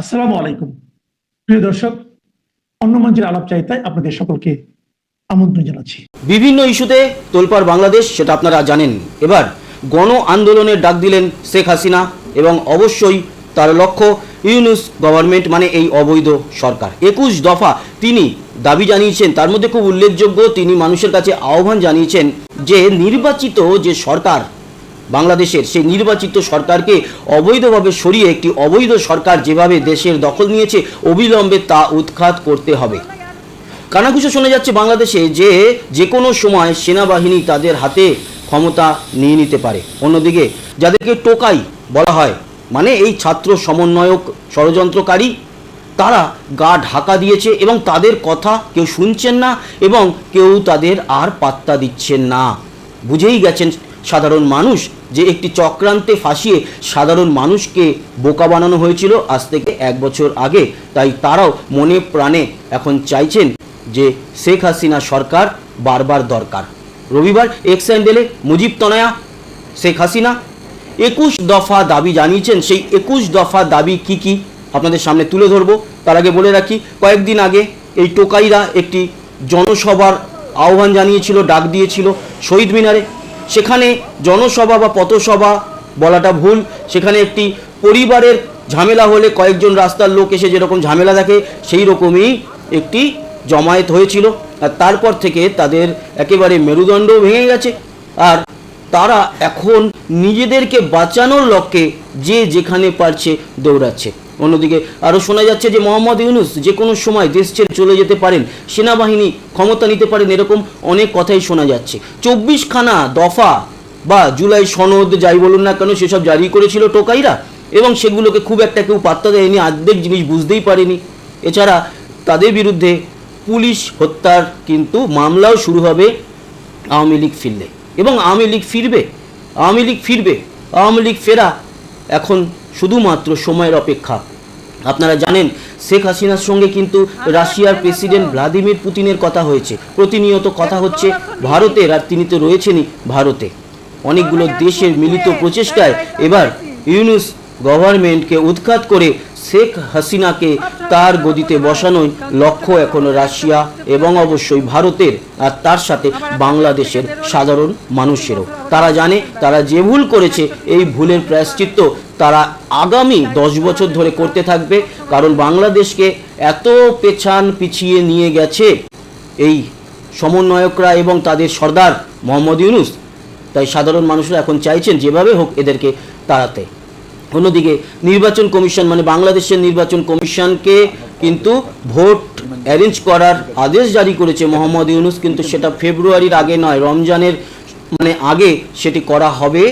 আসসালামু আলাইকুম। প্রিয় দর্শক অন্য মঞ্চের আলাপ চাইতায় আপনাদের সকলকে আমন্ত্রণ জানাচ্ছি। বিভিন্ন ইস্যুতে তোলপাড় বাংলাদেশ, সেটা আপনারা জানেন। এবার গণ আন্দোলনের ডাক দিলেন শেখ হাসিনা এবং অবশ্যই তার লক্ষ্য ইউনুস গভর্নমেন্ট মানে এই অবৈধ সরকার। একুশ দফা তিনি দাবি জানিয়েছেন, তার মধ্যে খুব উল্লেখযোগ্য তিনি মানুষের কাছে আহ্বান জানিয়েছেন যে নির্বাচিত যে সরকার বাংলাদেশের সেই নির্বাচিত সরকারকে অবৈধভাবে সরিয়ে একটি অবৈধ সরকার যেভাবে দেশের দখল নিয়েছে, অবিলম্বে তা উৎখাত করতে হবে। কানাঘুষো শোনা যাচ্ছে বাংলাদেশে যে যে কোনো সময় সেনাবাহিনী তাদের হাতে ক্ষমতা নিয়ে নিতে পারে। অন্যদিকে যাদেরকে টোকাই বলা হয় মানে এই ছাত্র সমন্বয়ক ষড়যন্ত্রকারী, তারা গা ঢাকা দিয়েছে এবং তাদের কথা কেউ শুনছেন না এবং কেউ তাদের আর পাত্তা দিচ্ছেন না। বুঝেই গেছেন সাধারণ মানুষ যে একটি চক্রান্তে ফাঁসিয়ে সাধারণ মানুষকে বোকা বানানো হয়েছিল আজ থেকে এক বছর আগে। তাই তারাও মনে প্রাণে এখন চাইছেন যে শেখ হাসিনা সরকার বারবার দরকার। রবিবার এক্স হ্যান্ডেলে মুজিব তনয়া, শেখ হাসিনা। একুশ দফা দাবি জানিয়েছেন, সেই একুশ দফা দাবি কি কি? আপনাদের সামনে তুলে ধরবো। তার আগে বলে রাখি, কয়েকদিন আগে এই টোকাইরা একটি জনসভার আহ্বান জানিয়েছিল, ডাক দিয়েছিল শহীদ মিনারে। সেখানে জনসভা বা পথসভা বলাটা ভুল। সেখানে একটি পরিবারের ঝামেলা হলে কয়েকজন রাস্তার লোক এসে যেরকম ঝামেলা দেখে, সেই রকমই একটি জমায়েত হয়েছিল। আর তারপর থেকে তাদের একেবারে মেরুদণ্ডও ভেঙে গেছে। আর তারা এখন নিজেদেরকে বাঁচানোর লক্ষ্যে যে যেখানে পারছে দৌড়াচ্ছে। অন্যদিকে আরও শোনা যাচ্ছে যে মোহাম্মদ ইউনুস যে কোনো সময় দেশ ছেড়ে চলে যেতে পারেন, সেনাবাহিনী ক্ষমতা নিতে পারেন, এরকম অনেক কথাই শোনা যাচ্ছে। চব্বিশখানা দফা বা জুলাই সনদ যাই বলুন না কেন, সেসব জারি করেছিল টোকাইরা এবং সেগুলোকে খুব একটা কেউ পাত্তা দেয়নি, আর্ধেক জিনিস বুঝতেই পারেনি। এছাড়া তাদের বিরুদ্ধে পুলিশ হত্যার কিন্তু মামলাও শুরু হবে আওয়ামী লীগ ফিরলে। এবং আওয়ামী লীগ ফিরবে, আওয়ামী লীগ ফিরবে, আওয়ামী লীগ ফেরা এখন শুধুমাত্র সময়ের অপেক্ষা। আপনারা জানেন শেখ হাসিনার সঙ্গে কিন্তু রাশিয়ার প্রেসিডেন্ট ভ্লাদিমির পুতিনের কথা হয়েছে। প্রতিনিয়ত কথা হচ্ছে ভারতের আর তিনি তো রয়েছেনই ভারতে। অনেকগুলো দেশের মিলিত প্রচেষ্টায় এবার ইউনুস গভর্নমেন্টকে উৎখাত করে শেখ হাসিনাকে তার গদিতে বসানোই লক্ষ্য এখন রাশিয়া এবং অবশ্যই ভারতের আর তার সাথে বাংলাদেশের সাধারণ মানুষেরও। তারা জানে তারা যে ভুল করেছে এই ভুলের প্রায়শ্চিত্ত তারা আগামী দশ বছর ধরে করতে থাকবে, কারণ বাংলাদেশকে এত পেছান পিছিয়ে নিয়ে গেছে এই সমন্বয়করা এবং তাদের সর্দার মোহাম্মদ ইউনুস। তাই সাধারণ মানুষরা এখন চাইছেন যেভাবে হোক এদেরকে তাড়াতে। অন্যদিকে নির্বাচন কমিশন মানে বাংলাদেশের নির্বাচন কমিশনকে কিন্তু ভোট অ্যারেঞ্জ করার আদেশ জারি করেছে মোহাম্মদ ইউনুস, কিন্তু সেটা ফেব্রুয়ারির আগে নয়, রমজানের মানে আগে সেটি করা হবে।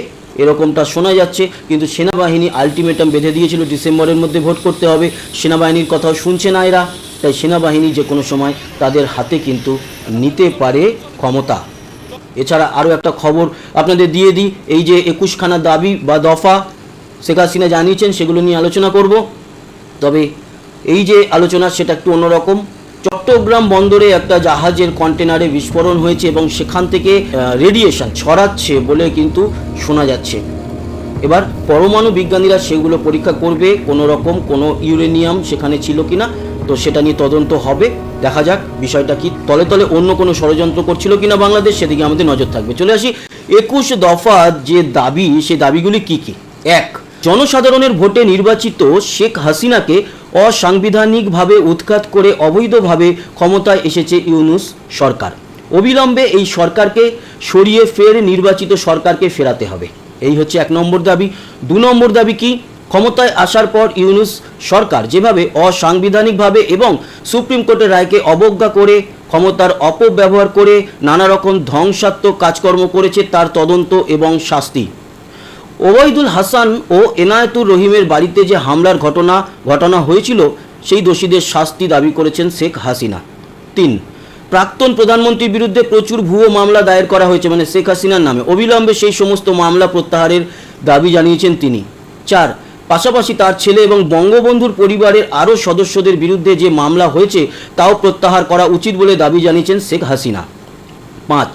এরকমটা শোনা যাচ্ছে, কিন্তু সেনাবাহিনী আলটিমেটাম বেঁধে দিয়েছিল, ডিসেম্বরের মধ্যে ভোট করতে হবে। সেনাবাহিনীর কথাও শুনছে না এরা, তাই সেনাবাহিনী যে কোনো সময় তাদের হাতে কিন্তু নিতে পারে ক্ষমতা। এছাড়া আরও একটা খবর আপনাদের দিয়ে দিই, এই যে একুশখানা দাবি বা দফা, শেখ হাসিনা জানিয়েছেন, সেগুলো নিয়ে আলোচনা করব। তবে এই যে আলোচনা, সেটা একটু অন্যরকম। চট্টগ্রাম বন্দরে একটা জাহাজের কন্টেনারে বিস্ফোরণ হয়েছে এবং সেখান থেকে রেডিয়েশন ছড়াচ্ছে বলে কিন্তু শোনা যাচ্ছে। এবার পরমাণু বিজ্ঞানীরা সেগুলো পরীক্ষা করবে, কোনো রকম কোনো ইউরেনিয়াম সেখানে ছিল কি না তো সেটা নিয়ে তদন্ত হবে। দেখা যাক বিষয়টা কি তলে তলে অন্য কোনো ষড়যন্ত্র করছিল কিনা বাংলাদেশ, সেদিকে আমাদের নজর থাকবে। চলে আসি, একুশ দফা যে দাবি সেই দাবিগুলি কি কি? এক জনসাধারণের ভোটে নির্বাচিত শেখ হাসিনাকে অসাংবিধানিকভাবে উৎখাত করে অবৈধভাবে ক্ষমতায় এসেছে ইউনুস সরকার। অবিলম্বে এই সরকারকে সরিয়ে ফের নির্বাচিত সরকারকে ফেরাতে হবে। এই হচ্ছে এক নম্বর দাবি। দু নম্বর দাবি কি? ক্ষমতায় আসার পর ইউনুস সরকার যেভাবে অসাংবিধানিকভাবে এবং সুপ্রিম কোর্টের রায়কে অবজ্ঞা করে, ক্ষমতার অপব্যবহার করে নানা রকম ধ্বংসাত্মক কাজকর্ম করেছে, তার তদন্ত এবং শাস্তি। ওবায়দুল হাসান ও এনায়েতুর রহিমের বাড়িতে যে হামলার ঘটনা ঘটনা হয়েছিল, সেই দোষীদের শাস্তি দাবি করেছেন শেখ হাসিনা। তিন, প্রাক্তন প্রধানমন্ত্রীর বিরুদ্ধে প্রচুর ভুয়ো মামলা দায়ের করা হয়েছে মানে শেখ হাসিনার নামে। অবিলম্বে সেই সমস্ত মামলা প্রত্যাহারের দাবি জানিয়েছেন তিনি। চার, পাশাপাশি তার ছেলে এবং বঙ্গবন্ধুর পরিবারের আরও সদস্যদের বিরুদ্ধে যে মামলা হয়েছে, তাও প্রত্যাহার করা উচিত বলে দাবি জানিয়েছেন শেখ হাসিনা। পাঁচ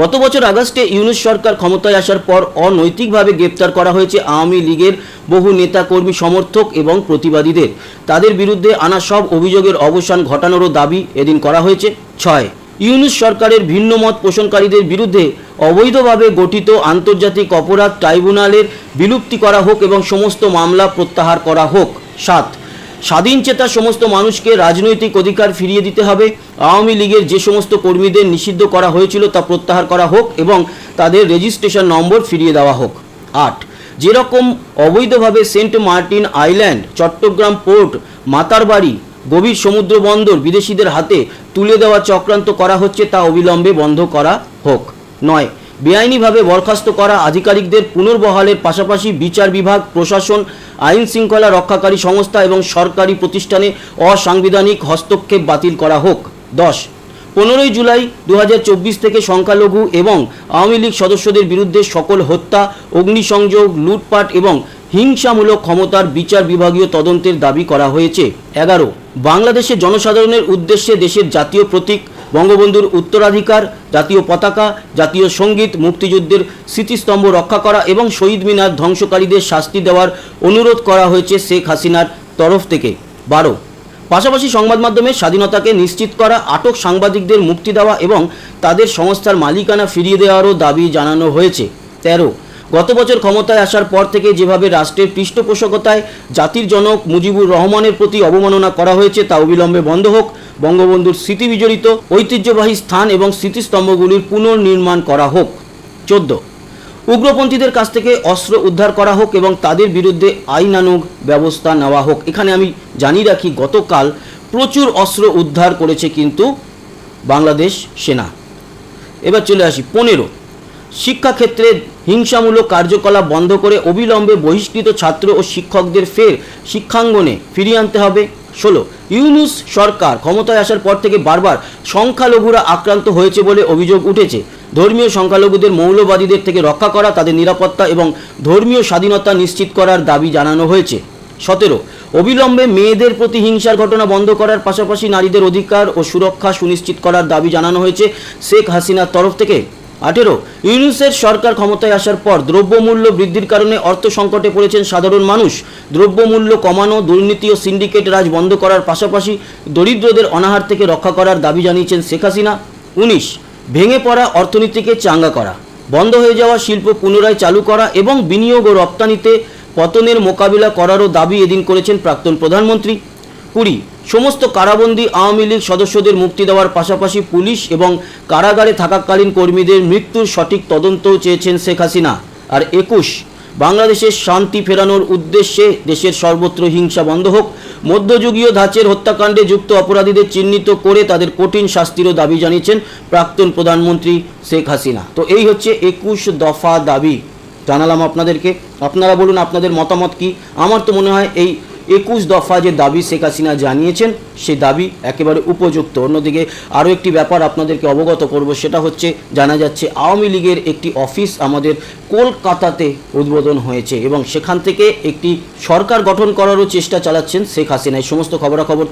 গত বছর আগস্টে ইউনুস সরকার ক্ষমতায় আসার পর অনৈতিকভাবে গ্রেপ্তার করা হয়েছে আওয়ামী লীগের বহু নেতাকর্মী, সমর্থক এবং প্রতিবাদীদের। তাদের বিরুদ্ধে আনা সব অভিযোগের অবসান ঘটানোরও দাবি এদিন করা হয়েছে। ছয়, ইউনুস সরকারের ভিন্ন মত পোষণকারীদের বিরুদ্ধে অবৈধভাবে গঠিত আন্তর্জাতিক অপরাধ ট্রাইব্যুনালের বিলুপ্তি করা হোক এবং সমস্ত মামলা প্রত্যাহার করা হোক। সাত স্বাধীন চেতা সমস্ত মানুষকে রাজনৈতিক অধিকার ফিরিয়ে দিতে হবে। আওয়ামী লীগের যে সমস্ত কর্মীদের নিষিদ্ধ করা হয়েছিল তা প্রত্যাহার করা হোক এবং তাদের রেজিস্ট্রেশন নম্বর ফিরিয়ে দেওয়া হোক। আট, যেরকম অবৈধভাবে Saint Martin island, Chattogram port, Matarbari, গভীর সমুদ্র বন্দর বিদেশিদের হাতে তুলে দেওয়া চক্রান্ত করা হচ্ছে তা অবিলম্বে বন্ধ করা হোক। নয় বেআইনিভাবে বরখাস্ত করা আধিকারিকদের পুনর্বহালের পাশাপাশি বিচার বিভাগ, প্রশাসন, আইন শৃঙ্খলা রক্ষাকারী সংস্থা এবং সরকারি প্রতিষ্ঠানে অসাংবিধানিক হস্তক্ষেপ বাতিল করা হোক। দশ, পনেরোই জুলাই দু হাজার চব্বিশ থেকে সংখ্যালঘু এবং আওয়ামী লীগ সদস্যদের বিরুদ্ধে সকল হত্যা, অগ্নিসংযোগ, লুটপাট এবং হিংসামূলক ক্ষমতার বিচার বিভাগীয় তদন্তের দাবি করা হয়েছে। এগারো বাংলাদেশের জনসাধারণের উদ্দেশ্যে দেশের জাতীয় প্রতীক বঙ্গবন্ধুর উত্তরাধিকার, জাতীয় পতাকা, জাতীয় সংগীত, মুক্তিযুদ্ধের স্মৃতিস্তম্ভ রক্ষা করা এবং শহীদ মিনার ধ্বংসকারীদের শাস্তি দেওয়ার অনুরোধ করা হয়েছে শেখ হাসিনার তরফ থেকে। বারো, পাশাপাশি সংবাদ মাধ্যমের স্বাধীনতাকে নিশ্চিত করা, আটক সাংবাদিকদের মুক্তি দেওয়া এবং তাদের সংস্থার মালিকানা ফিরিয়ে দেওয়ারও দাবি জানানো হয়েছে। তেরো, গত বছর ক্ষমতায় আসার পর থেকে যেভাবে রাষ্ট্রের পৃষ্ঠপোষকতায় জাতির জনক মুজিবুর রহমানের প্রতি অবমাননা করা হয়েছে তা অবিলম্বে বন্ধ হোক বঙ্গবন্ধুর স্মৃতি বিজড়িত ঐতিহ্যবাহী স্থান এবং স্মৃতিস্তম্ভগুলির পুনর্নির্মাণ করা হোক। চোদ্দ। উগ্রপন্থীদের কাছ থেকে অস্ত্র উদ্ধার করা হোক এবং তাদের বিরুদ্ধে আইনানুগ ব্যবস্থা নেওয়া হোক। এখানে আমি জানিয়ে রাখি, গতকাল প্রচুর অস্ত্র উদ্ধার করেছে কিন্তু বাংলাদেশ সেনা। এবার চলে আসি, পনেরো। শিক্ষাক্ষেত্রে হিংসামূলক কার্যকলাপ বন্ধ করে অবিলম্বে বহিষ্কৃত ছাত্র ও শিক্ষকদের ফের শিক্ষাঙ্গনে ফিরিয়ে আনতে হবে। ষোলো, ইউনুস সরকার ক্ষমতায় আসার পর থেকে বারবার সংখ্যালঘুরা আক্রান্ত হয়েছে বলে অভিযোগ উঠেছে। ধর্মীয় সংখ্যালঘুদের মৌলবাদীদের থেকে রক্ষা করা, তাদের নিরাপত্তা এবং ধর্মীয় স্বাধীনতা নিশ্চিত করার দাবি জানানো হয়েছে। সতেরো, অবিলম্বে মেয়েদের প্রতি হিংসার ঘটনা বন্ধ করার পাশাপাশি নারীদের অধিকার ও সুরক্ষা সুনিশ্চিত করার দাবি জানানো হয়েছে শেখ হাসিনার তরফ থেকে। আঠেরো, ইউনুসের সরকার ক্ষমতায় আসার পর দ্রব্যমূল্য বৃদ্ধির কারণে অর্থ সংকটে পড়েছেন সাধারণ মানুষ। দ্রব্যমূল্য কমানো, দুর্নীতি ও সিন্ডিকেট রাজ বন্ধ করার পাশাপাশি দরিদ্রদের অনাহার থেকে রক্ষা করার দাবি জানিয়েছেন শেখ হাসিনা। উনিশ, ভেঙে পড়া অর্থনীতিকে চাঙ্গা করা, বন্ধ হয়ে যাওয়া শিল্প পুনরায় চালু করা এবং বিনিয়োগ ও রপ্তানিতে পতনের মোকাবিলা করারও দাবি এদিন করেছেন প্রাক্তন প্রধানমন্ত্রী। কুড়ি সমস্ত কারাবন্দী আওয়ামী লীগ সদস্যদের মুক্তি দেওয়ার পাশাপাশি পুলিশ এবং কারাগারে থাকাকালীন কর্মীদের মৃত্যুর সঠিক তদন্তও চেয়েছেন শেখ হাসিনা। আর একুশ, বাংলাদেশের শান্তি ফেরানোর উদ্দেশ্যে দেশের সর্বত্র হিংসা বন্ধ হোক, মধ্যযুগীয় ধাঁচের হত্যাকাণ্ডে যুক্ত অপরাধীদের চিহ্নিত করে তাদের কঠিন শাস্তিরও দাবি জানিয়েছেন প্রাক্তন প্রধানমন্ত্রী শেখ হাসিনা। তো এই হচ্ছে একুশ দফা দাবি। জানালাম আপনাদেরকে। আপনারা বলুন আপনাদের মতামত কি? আমার তো মনে হয় এই একুশ দফা যে দাবি শেখ হাসিনা জানিয়েছেন, সেই দাবি একেবারে উপযুক্ত। অন্যদিকে আরও একটি ব্যাপার আপনাদেরকে অবগত করব, সেটা হচ্ছে জানা যাচ্ছে আওয়ামী লীগের একটি অফিস আমাদের কলকাতাতে উদ্বোধন হয়েছে এবং সেখান থেকে একটি সরকার গঠন করারও চেষ্টা চালাচ্ছেন শেখ হাসিনা। এই সমস্ত খবরাখবর